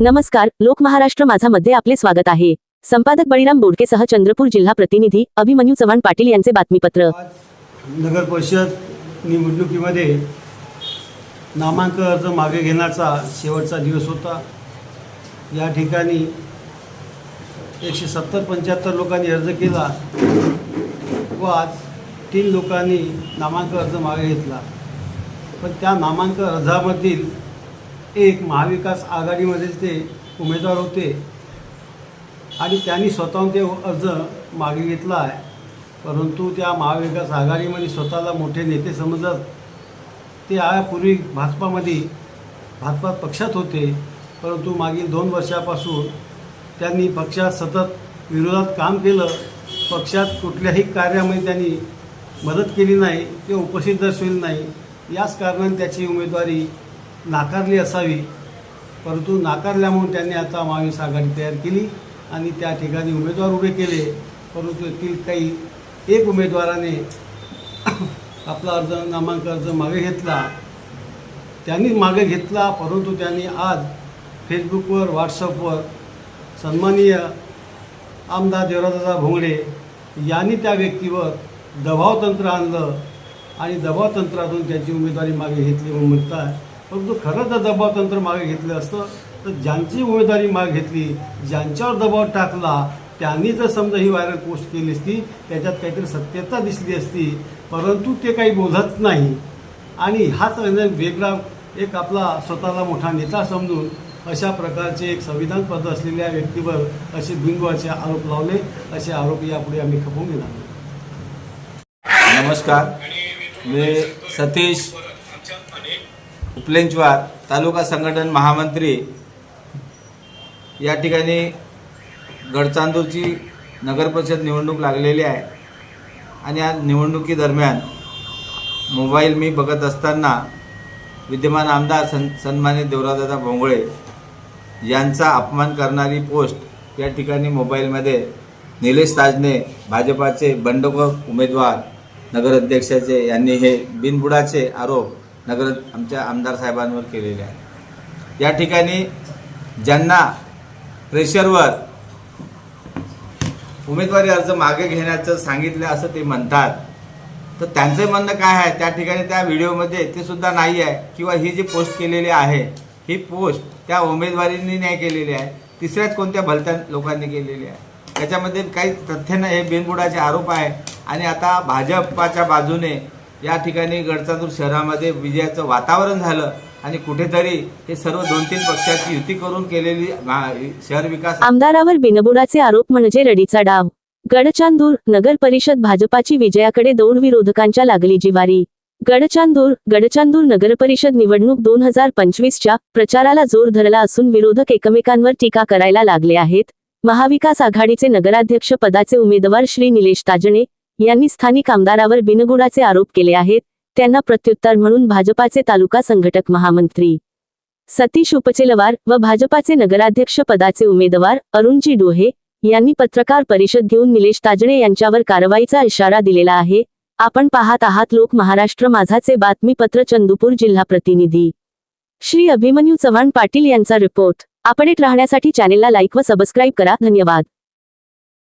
नमस्कार लोक महाराष्ट्र माझा मध्ये आपले स्वागत आहे. संपादक बळीराम बोडकेसह चंद्रपूर जिल्हा प्रतिनिधी अभिमन्यू चव्हाण पाटील यांचे बातमीपत्र. नगर परिषद निवडणुकीमध्ये नामांकन अर्ज मागे घेण्याचा शेवटचा दिवस होता. या ठिकाणी एकशे सत्तर पंच्याहत्तर लोकांनी अर्ज केला व आज तीन लोकांनी नामांकन अर्ज मागे घेतला. पण त्या नामांकन अर्जामधील एक महाविकास आघाडीमध्ये ते उमेदवार होते. आणि त्यांनी स्वतःहून ते अर्ज मागे घेतला आहे. परंतु त्या महाविकास आघाडीमध्ये स्वतःला मोठे नेते समजत ते यापूर्वी भाजपामध्ये भाजपा पक्षात होते. परंतु मागील दोन वर्षापासून त्यांनी पक्षात सतत विरोधात काम केलं. पक्षात कुठल्याही कार्यामध्ये त्यांनी मदत केली नाही किंवा उपस्थित दर्शवली नाही. याच कारणाने त्याची उमेदवारी नाकारली असावी. परंतु नाकारल्यामुळे त्यांनी आता महाविकास आघाडी तयार केली आणि त्या ठिकाणी उमेदवार उभे केले. परंतु येथील काही एक उमेदवाराने आपला अर्ज नामांकन अर्ज मागे घेतला. त्यांनी मागे घेतला परंतु त्यांनी आज फेसबुकवर व्हॉट्सअपवर सन्माननीय आमदार देवराजदादा भोंगडे यांनी त्या व्यक्तीवर दबावतंत्र आणलं आणि दबावतंत्रातून त्याची उमेदवारी मागे घेतली म्हणून म्हणतात. परंतु खरं तर दबावतंत्र मागे घेतलं असतं तर ज्यांची उमेदवारी मागे घेतली ज्यांच्यावर दबाव टाकला त्यांनी जर समजा ही व्हायरल पोस्ट केली असती त्याच्यात काहीतरी सत्यता दिसली असती परंतु ते काही बोलत नाही. आणि हाच म्हणजे वेगळा एक आपला स्वतःला मोठा नेता समजून अशा प्रकारचे एक संविधान पद असलेल्या व्यक्तीवर असे बिंदवाचे आरोप लावले असे आरोप यापुढे आम्ही खपवून घेणार नमस्कार. मी सतीश उपलेंचवार तालुका संघटन महामंत्री या ठिकाणी गडचांदूरची नगरपरिषद निवडणूक लागलेली आहे. आणि या निवडणुकीदरम्यान मोबाईल मी बघत असताना विद्यमान आमदार सन सन्मानित देवरादादा भोंगळे यांचा अपमान करणारी पोस्ट या ठिकाणी मोबाईलमध्ये निलेश ताजने भाजपाचे बंडखोर उमेदवार नगराध्यक्षाचे यांनी हे बिनबुडाचे आरोप नगर आमच्या आमदार साहेबांवर केलेले आहे. या ठिकाणी ज्यांना प्रेशरवर उमेदवारी अर्ज मागे घेण्याचं सांगितलं असं ते म्हणतात तर त्यांचं म्हणणं काय आहे? त्या ठिकाणी त्या व्हिडिओमध्ये ते सुद्धा नाही आहे. किंवा ही जी पोस्ट केलेली आहे ही पोस्ट त्या उमेदवारींनी नाही केलेली आहे. तिसऱ्याच कोणत्या भलत्या लोकांनी केलेली आहे? त्याच्यामध्ये काही तथ्य नाही हे बिनबुडाचे आरोप आहे. आणि आता भाजपाच्या बाजूने या ठिकाणी गडचांदूर शहरामध्ये विजयाचं वातावरण झालं आणि कुठेतरी हे सर्व दोन तीन पक्षाची युती करून केलेली शहर विकास आमदारावर बिनबुडाचे आरोप म्हणजे रडीचा डाव. गडचांदूर नगर परिषद भाजपाची विजयाकडे दौड विरोधकांच्या लागली जिवारी. गडचांदूर गडचांदूर नगर परिषद निवडणूक दोन हजार पंचवीसच्या प्रचाराला जोर धरला असून विरोधक एकमेकांवर टीका करायला लागले आहेत. महाविकास आघाडीचे नगराध्यक्ष पदाचे उमेदवार श्री निलेश ताजणे यांनी स्थानिक आमदारावर बिनगुडाचे आरोप केले आहेत. त्यांना प्रत्युत्तर म्हणून भाजपाचे तालुका संघटक महामंत्री सतीश उपचेलवार व भाजपाचे नगराध्यक्ष पदाचे उमेदवार अरुणजी डोहे यांनी पत्रकार परिषद घेऊन निलेश ताजणे यांच्यावर कारवाईचा इशारा दिलेला आहे. आपण पाहत आहात लोक महाराष्ट्र माझाचे बातमीपत्र चंदूपूर जिल्हा प्रतिनिधी. श्री अभिमन्यू चव्हाण पाटील यांचा रिपोर्ट. अपडेट राहण्यासाठी चॅनेलला लाईक व सबस्क्राईब करा. धन्यवाद.